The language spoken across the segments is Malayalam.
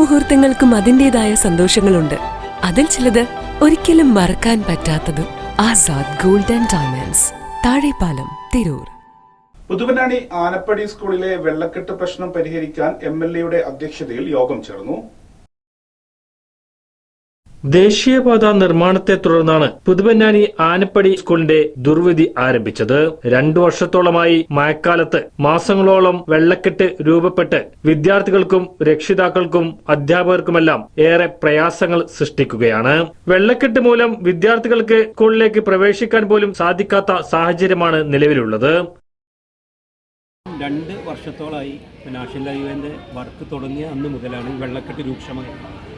മുഹൂർത്തങ്ങൾക്കും അതിന്റേതായ സന്തോഷങ്ങളുണ്ട്. അതിൽ ചിലത് ഒരിക്കലും മറക്കാൻ പറ്റാത്തതും ആസാദ് ഗോൾഡൻ ഡയമണ്ട്സ് താഴെപ്പാലം തിരൂർ. പുതുവനാണി ആനപ്പടി സ്കൂളിലെ വെള്ളക്കെട്ട് പ്രശ്നം പരിഹരിക്കാൻ എം എൽ എയുടെ അധ്യക്ഷതയിൽ യോഗം ചേർന്നു. ദേശീയപാത നിർമ്മാണത്തെ തുടർന്നാണ് പുതുവന്നാനി ആനപ്പടി സ്കൂളിന്റെ ദുർവിധി ആരംഭിച്ചത്. രണ്ടു വർഷത്തോളമായി മഴക്കാലത്ത് മാസങ്ങളോളം വെള്ളക്കെട്ട് രൂപപ്പെട്ട് വിദ്യാർത്ഥികൾക്കും രക്ഷിതാക്കൾക്കും അധ്യാപകർക്കുമെല്ലാം ഏറെ പ്രയാസങ്ങൾ സൃഷ്ടിക്കുകയാണ്. വെള്ളക്കെട്ട് മൂലം വിദ്യാർത്ഥികൾക്ക് സ്കൂളിലേക്ക് പ്രവേശിക്കാൻ പോലും സാധിക്കാത്ത സാഹചര്യമാണ് നിലവിലുള്ളത്. രണ്ട് വർഷത്തോളമായി നാഷണൽ ഹൈവേന്റെ വർക്ക് തുടങ്ങിയ അന്ന് മുതലാണ് വെള്ളക്കെട്ട് രൂക്ഷമായത്.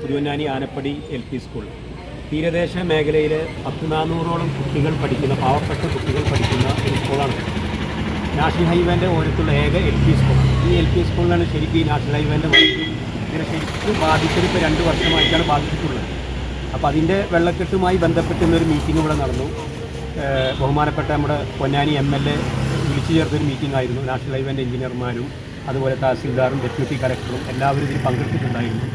Thiruvannani Anappadi L P school. തീരദേശ മേഖലയിൽ പത്ത് നാനൂറോളം കുട്ടികൾ പഠിക്കുന്ന പാവപ്പെട്ട കുട്ടികൾ പഠിക്കുന്ന ഒരു സ്കൂളാണ് നാഷണൽ ഹൈവേന്റെ ഓരത്തുള്ള ഏക എൽ പി സ്കൂൾ. ഈ എൽ പി സ്കൂളിലാണ് ശരിക്കും ഈ നാഷണൽ ഹൈവേന്റെ ഇങ്ങനെ ശരിക്കും ബാധിച്ചത് ഇപ്പോൾ രണ്ട് വർഷമായിട്ടാണ് ബാധിച്ചിട്ടുള്ളത്. അപ്പോൾ അതിന്റെ വെള്ളക്കെട്ടുമായി ബന്ധപ്പെട്ട് ഇന്നൊരു മീറ്റിംഗ് ഇവിടെ നടന്നു. ബഹുമാനപ്പെട്ട നമ്മുടെ പൊന്നാനി എം എൽ എ വിളിച്ചു ചേർത്തൊരു മീറ്റിംഗ് ആയിരുന്നു. നാഷണൽ ഹൈവേന്റെ എഞ്ചിനീയർമാരും അതുപോലെ തഹസീൽദാറും ഡെപ്യൂട്ടി കലക്ടറും എല്ലാവരും ഇതിൽ പങ്കെടുത്തിട്ടുണ്ടായിരുന്നു.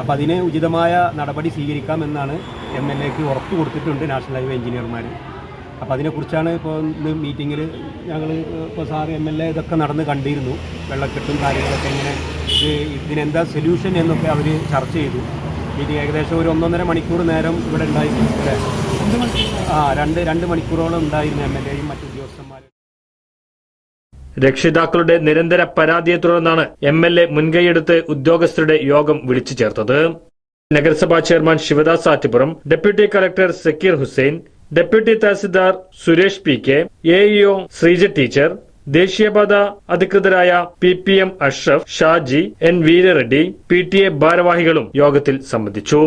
അപ്പോൾ അതിന് ഉചിതമായ നടപടി സ്വീകരിക്കാമെന്നാണ് എം എൽ എക്ക് ഉറപ്പ് കൊടുത്തിട്ടുണ്ട് നാഷണൽ ഹൈവേ എഞ്ചിനീയർമാർ അപ്പോൾ അതിനെക്കുറിച്ചാണ് ഇപ്പോൾ ഇന്ന് മീറ്റിങ്ങിൽ ഞങ്ങൾ ഇപ്പോൾ സാറ് എം എൽ എ ഇതൊക്കെ നടന്ന് കണ്ടിരുന്നു. വെള്ളക്കെട്ടും കാര്യങ്ങളൊക്കെ എങ്ങനെ ഇത് ഇതിനെന്താ സൊല്യൂഷൻ എന്നൊക്കെ അവർ ചർച്ച ചെയ്തു. മീറ്റിംഗ് ഏകദേശം ഒരു ഒന്നൊന്നര മണിക്കൂർ നേരം ഇവിടെ ഉണ്ടായിരുന്നു ആ രണ്ട് രണ്ട് മണിക്കൂറോളം ഉണ്ടായിരുന്നു എം എൽ എയും മറ്റു ഉദ്യോഗസ്ഥന്മാരും. രക്ഷിതാക്കളുടെ നിരന്തര പരാതിയെ തുടർന്നാണ് എം എൽ എ മുൻകൈയെടുത്ത് ഉദ്യോഗസ്ഥരുടെ യോഗം വിളിച്ചു ചേർത്തത്. നഗരസഭാ chairman Sivadas Attippuram deputy collector Zakir Hussain deputy tahsildar Suresh P K A EO Sreeja teacher ദേശീയപാത അധികൃതരായ P P M Ashraf Shaji N Veerareddy P T A ഭാരവാഹികളും യോഗത്തിൽ സംബന്ധിച്ചു.